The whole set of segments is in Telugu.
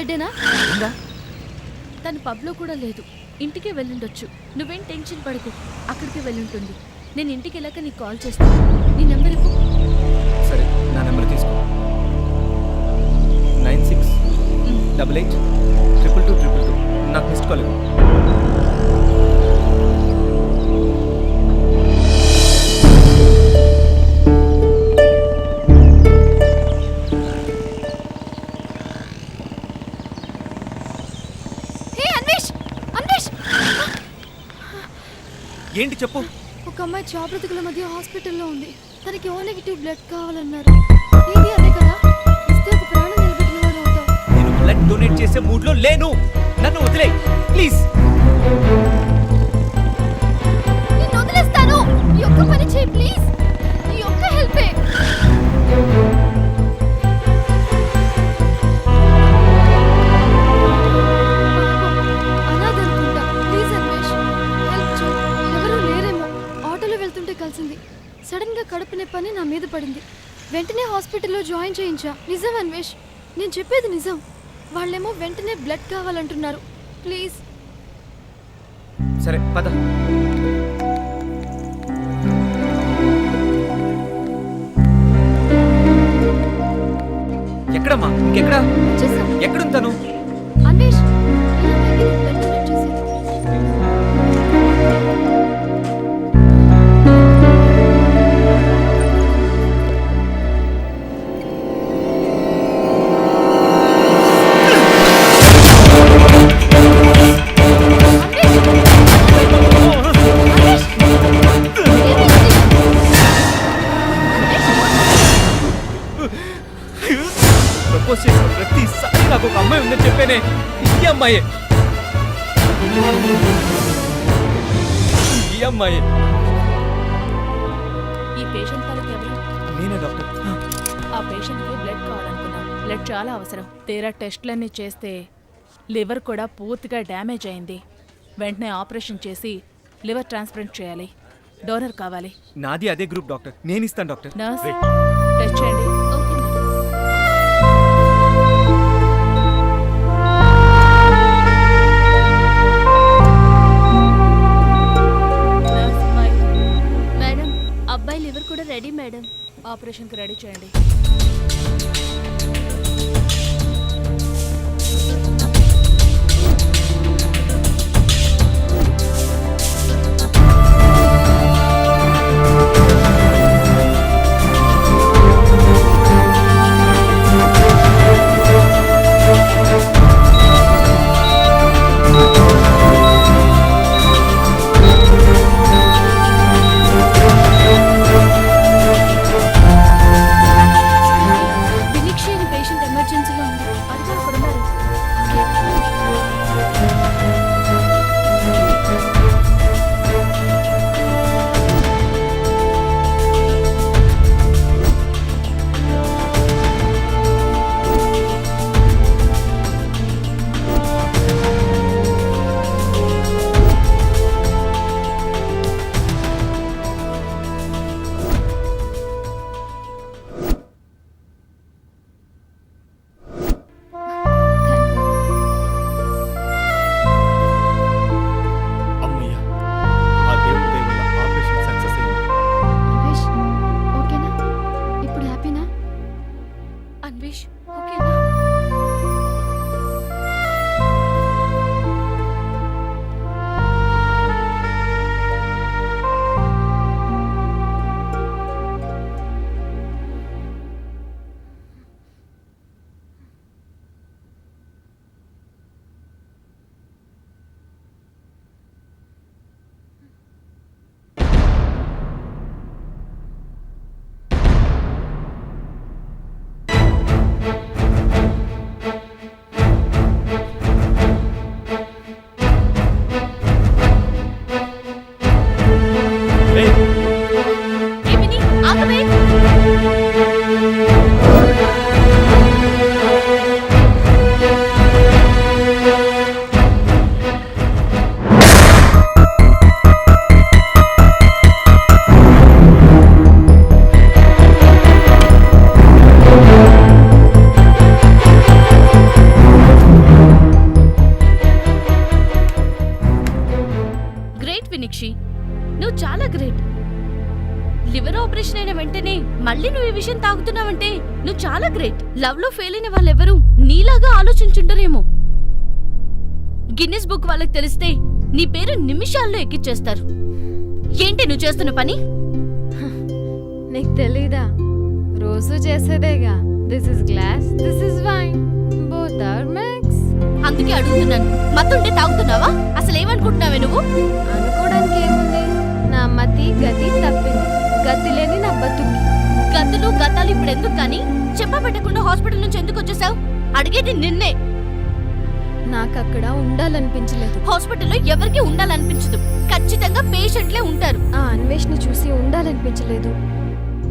బ్లడ్డేనా? తను పబ్లో కూడా లేదు. ఇంటికే వెళ్ళుండొచ్చు. నువ్వేం టెన్షన్ పడకు. అక్కడికి వెళ్ళుంటుంది. నేను ఇంటికి వెళ్ళాక నీకు కాల్ చేస్తాను నీ నెంబర్ ఇవ్వు. సరే నా నెంబర్ తీసుకో. Nine six double eight triple two triple two. నాకు మిస్డ్ కాల్ ఇవ్వు. ఏంటి చెప్పు? ఒక అమ్మాయి చాబ్రతుకుల మధ్య హాస్పిటల్లో ఉంది. తనకి ఓ నెగిటివ్ బ్లడ్ కావాలన్నారు. ఇది అదే కదా? ఇస్తే ఒక ప్రాణం నిలబెట్టిన వాడు అవుతావు. నేను బ్లడ్ డొనేట్ చేసే మూడ్లో లేను. నన్ను వదిలే. ప్లీజ్. నేను వదిలేస్తాను. ఈ ఒక్క పని చేయి ప్లీజ్. జాయిన్ చేయించా? నిజం అన్వేష్ నేను చెప్పేది నిజం. వాళ్ళేమో వెంటనే బ్లడ్ కావాలంటున్నారు. ప్లీజ్. సరే పద. ఎక్కడమ్మా? ఇంకెక్కడ? ఎక్కడుంటాను? ప్రపోజ్ చేసిన ప్రతిసారి నాకు ఒక అమ్మాయి ఉందని చెప్పానే ఈ అమ్మాయి. ఈ అమ్మాయి. ఈ పేషెంట్ తనకి ఎవరు? నేనే డాక్టర్. ఆ పేషెంట్కి బ్లడ్ కావాలనుకున్నాం. బ్లడ్ చాలా అవసరం. తీరా టెస్ట్లన్నీ చేస్తే లివర్ కూడా పూర్తిగా డ్యామేజ్ అయింది. వెంటనే ఆపరేషన్ చేసి లివర్ ట్రాన్స్ప్లాంట్ చేయాలి. డోనర్ కావాలి. నాది అదే గ్రూప్ డాక్టర్. నేను ఇస్తాను డాక్టర్. నర్స్ టెస్ట్ చేయండి. అబ్బాయి లివర్ కూడా రెడీ మేడం. ఆపరేషన్కి రెడీ చేయండి. వినిక్షి నువ్వు చాలా గ్రేట్. లివర్ ఆపరేషన్ అయిన వెంటనే మళ్ళీ నువ్వు ఈ విషయం తాగుతున్నావంటే నువ్వు చాలా గ్రేట్. లవ్లో ఫెయిల్ అయిన వాళ్ళెవరూ నీలాగా ఆలోచించుండరేమో. గిన్నెస్ బుక్ వాళ్ళకి తెలిస్తే నీ పేరు నిమిషాల్లో ఎక్కిచ్చేస్తారు. ఏంటి నువ్వు చేస్తున్న పని? నీకు తెలీదా? రోజు చేసేదేగా. This is glass this is wine. Both are అందుకే అడుగుతున్నాను. మత్తుంటే తాగుతున్నావా? అసలు ఏమనుకుంటున్నావే నువ్వు? అనుకోవడానికి ఏముంది నా మతి గతి తప్పింది. గతి లేని నా బతుకి. గతులు గతాలు ఇప్పుడు ఎందుకు కానీ? చెప్పబెట్టకుండా హాస్పిటల్ నుంచి ఎందుకు వచ్చేసావు? అడిగేది నిన్నే. నాకు అక్కడ ఉండాలనిపించలేదు. హాస్పిటల్లో ఎవరికి ఉండాలనిపించదు. ఖచ్చితంగా పేషెంట్లే ఉంటారు. ఆ అన్వేషణ చూసి ఉండాలనిపించలేదు.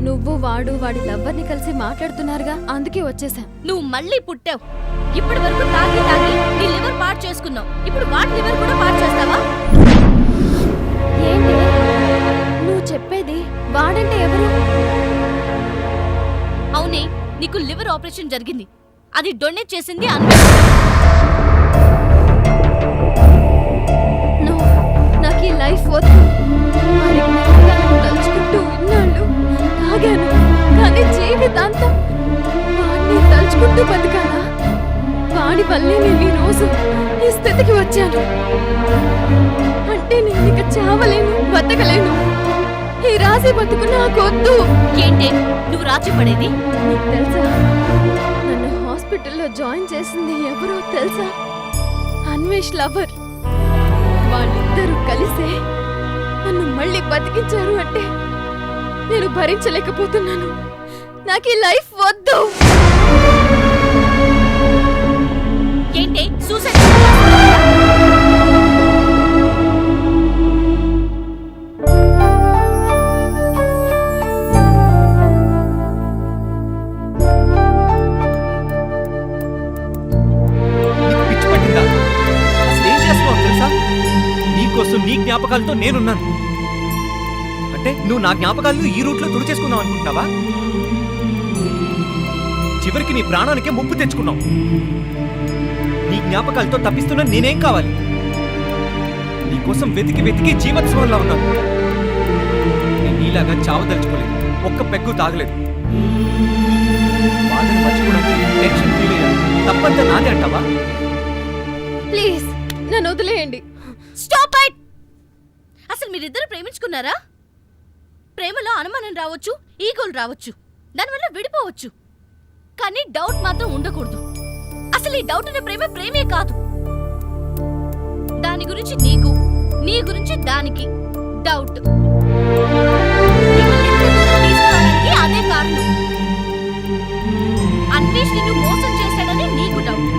నువ్వు వాడు వాడి లవ్వర్ని కలిసి మాట్లాడుతున్నారుగా అందుకే వచ్చేసా. నువ్వు మళ్ళీ పుట్టావు. ఇప్పటి వరకు తాగి తాగి నీ లివర్ పాడు చేసుకున్నావు. ఇప్పుడు వాటి లివర్ కూడా పాడు చేస్తావా? ఏంటి? నువ్వు చెప్పేది వాడంటే ఎవరు? అవునే నీకు లివర్ ఆపరేషన్ జరిగింది. అది డొనేట్ చేసింది అన్న నో నాకు ఈ లైఫ్ వద్దు. వాడి జ్ఞాపకాలను తలుచుకుంటూ ఇన్నాళ్ళు తాగాను. కానీ జీవితాంతం వాడిని తలుచుకుంటూ వాడి వల్లే నేను ఈ రోజు ఈ స్థితికి వచ్చాను. అంటే నేను ఇక చావలేను బతకలేను. ఈ రాసి బతుకు నాకు వద్దు ఏంటే? నువ్వు రాచి పడేది? నీకు తెలుసా? నన్ను హాస్పిటల్లో జాయిన్ చేసింది ఎవరో తెలుసా? అన్వేష్ లవర్. వాళ్ళిద్దరూ కలిసే నన్ను మళ్ళీ బతికించారు అంటే నేను భరించలేకపోతున్నాను. నాకు ఈ లైఫ్ వద్దు. జ్ఞాపకాలతో నేనున్నాను. అంటే నువ్వు నా జ్ఞాపకాలను ఈ రూట్లో తుడిచేసుకుందాం అనుకుంటున్నావా? చివరికి నీ ప్రాణానికే ముప్పు తెచ్చుకున్నావు నీ జ్ఞాపకాలతో తప్పిస్తున్న నేనేం కావాలి? నీకోసం వెతికి వెతికి జీవోత్సవంలా ఉన్నాను. నేను నీలాగా చావదలుచుకోలేదు ఒక్క పెగ్గు తాగలేదు. బాధను మర్చిపోవడానికి టెన్షన్ ఫీల్ అయ్యాను తప్పంతా నాదే అంటావా? ప్లీజ్ నన్ను వదిలేయండి. Stop it! అసలు మీరిద్దరు ప్రేమించుకున్నారా? ప్రేమలో అనుమానం రావచ్చు ఈగోలు రావచ్చు దానివల్ల విడిపోవచ్చు. కానీ డౌట్ మాత్రం ఉండకూడదు. అసలు ఈ డౌట్ అనే ప్రేమ ప్రేమే కాదు. దాని గురించి నీకు నీ గురించి దానికి డౌట్. అదే కారణం. అన్వేష్ నిన్ను మోసం చేశాడని నీకు డౌట్.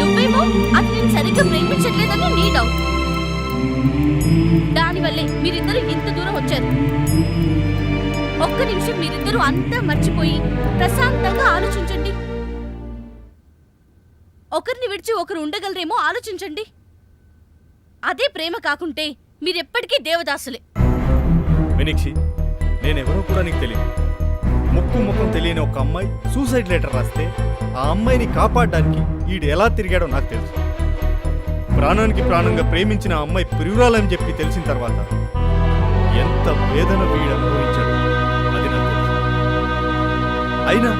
నువ్వేమో అది నేను సరిగ్గా ప్రేమించట్లేదని నీ డౌట్. దానివల్లే మీరిద్దరు ఇంత దూరం వచ్చారు. ఒక్క నిమిషం మీరిద్దరూ అంతా మర్చిపోయి ప్రశాంతంగా ఆలోచించండి. ఒకరిని విడిచి ఒకరు ఉండగలరేమో ఆలోచించండి. అదే ప్రేమ కాకుంటే మీరెప్పటికీ దేవదాసులే. మీనాక్షి నేనెవరో కూడా నీకు తెలియదు. ముక్కు ముఖం తెలియని ఒక అమ్మాయి సూసైడ్ లెటర్ రాస్తే ఆ అమ్మాయిని కాపాడడానికి ఈడు ఎలా తిరిగాడో నాకు తెలుసు. ప్రాణానికి ప్రాణంగా ప్రేమించిన అమ్మాయి ప్రియురాలని చెప్పి తెలిసిన తర్వాత ఎంత వేదన వీడు అనుభవించాడు. అది నాకు అయినా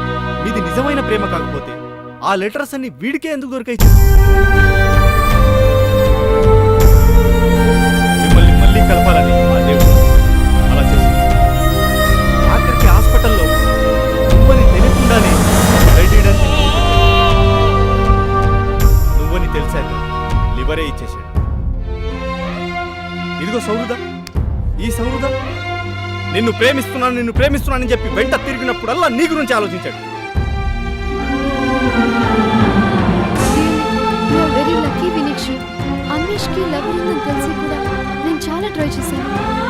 ఇది నిజమైన ప్రేమ కాకపోతే ఆ లెటర్స్ అన్ని వీడికే ఎందుకు దొరికాయి మిమ్మల్ని మళ్ళీ కలపాలని సౌహృద? ఈ సౌహృద? నిన్ను ప్రేమిస్తున్నాను నిన్ను ప్రేమిస్తున్నానని చెప్పి వెంట తిరిగినప్పుడల్లా నీ గురించి ఆలోచించాడు. వెరీ లక్కీ వినీక్ష్ అన్వేష్కి లవ్ ఉందని తెలిసి కూడా నేను చాలా ట్రై చేశాను.